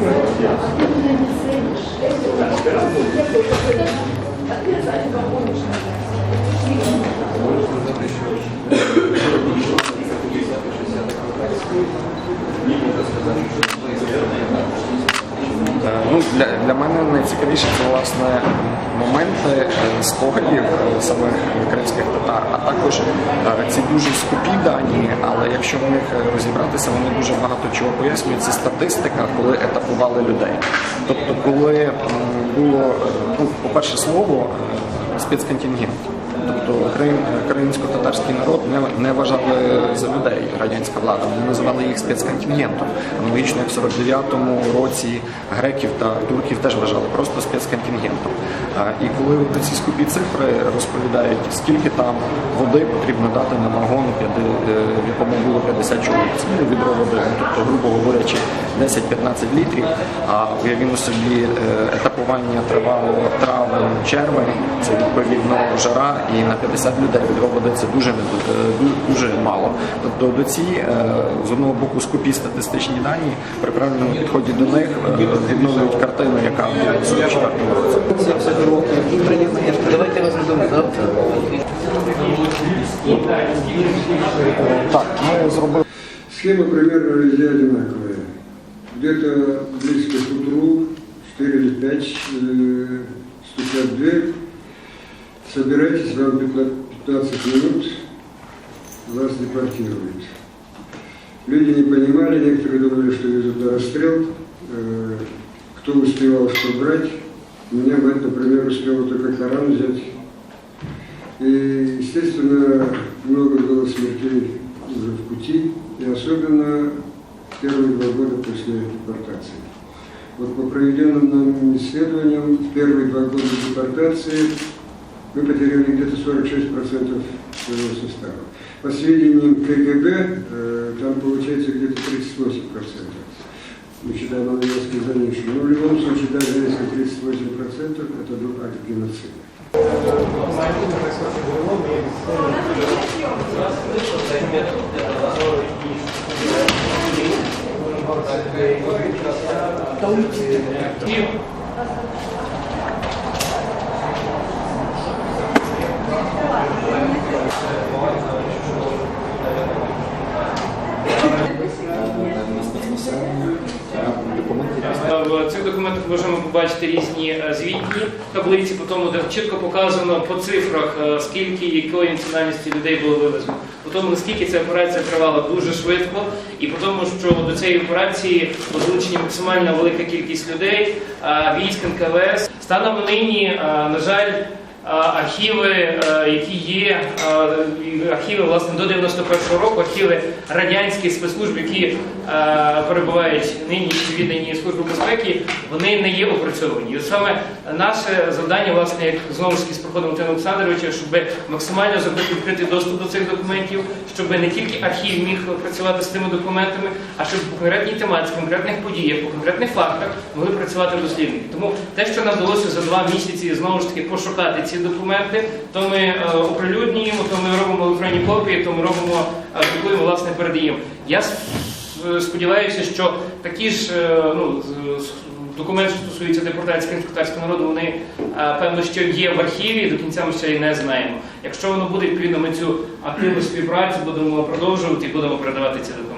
Е, Ну, для, для мене найцікавіше це власне моменти е, спогадів е, самих кримських татар, а також е, ці дуже скупі дані, але якщо в них розібратися, вони дуже багато чого пояснюють. Це статистика, коли етапували людей. Тобто, коли було ну, по-перше, слово е, спецконтингент. Тобто україн- українсько-татарський народ не, вважали за людей радянська влада, вони називали їх спецконтингентом. Аналогічно як в 49-му році греків та турків теж вважали просто спецконтингентом. І коли ці скупі цифри розповідають, скільки там води потрібно дати на вагон, е, в якому було 50 чоловік, це відро води, ну, тобто, грубо говорячи, 10-15 літрів. А уявімо собі, е, етапування тривало травень, червень, це відповідно жара, і на 50 людей відро води це дуже, е, ду- дуже мало. Тобто до ці е, з одного боку скупі статистичні дані при правильному підході до них е, відновлюють картину, яка була в 44 році. Давайте розглянемо. Так, ми зробили. Схема примерно везде одинаковая. Где-то близко к утру, 4 или 5, э, стучат в дверь. Собирайтесь, вам 15 15 минут, вас депортируют. Люди не понимали, некоторые думали, что везут на расстрел. Э, Кто успевал что брать. Меня например, успела только Коран взять. И, естественно, много было смертей уже в пути, и особенно первые два года после депортации. Вот по проведенным нами исследованиям, первые два года депортации потеряли где-то 46% своего состава. По сведениям КГБ, э, там получается где-то 38%. Мы считаем новоевские занятия. Но в любом случае, даже если 38%, это был акт геноцида. В цих документах можемо побачити різні е, звітні таблиці, по тому, де чітко показано по цифрах, е, скільки якої національності людей було вивезено, по тому, наскільки ця операція тривала дуже швидко, і по тому, що до цієї операції залучені максимально велика кількість людей, е, військ НКВС. Станом нині, е, на жаль, е, архіви, е, які є, е, архіви власне до 91-го року, архіви радянських спецслужб, які е, перебувають нині чи віддані Служби безпеки, вони не є опрацьовані. І саме наше завдання, власне, як знову ж таки з проходом Тина Олександровича, щоб максимально зробити відкритий доступ до цих документів, щоб не тільки архів міг працювати з тими документами, а щоб по конкретній тематиці, конкретних подіях, по конкретних фактах могли працювати дослідники. Тому те, що нам вдалося за два місяці знову ж таки пошукати ці документи, то ми е, оприлюднюємо, то ми робимо електронні копії, то ми робимо е, друкуємо, власне, передаємо. Я сподіваюся, що такі ж е, ну, документи, що стосуються депортації кримськотарського народу, вони е, певно, що є в архіві, до кінця ми ще й не знаємо. Якщо воно буде, відповідно, ми цю активну співпрацю будемо продовжувати і будемо передавати ці документи.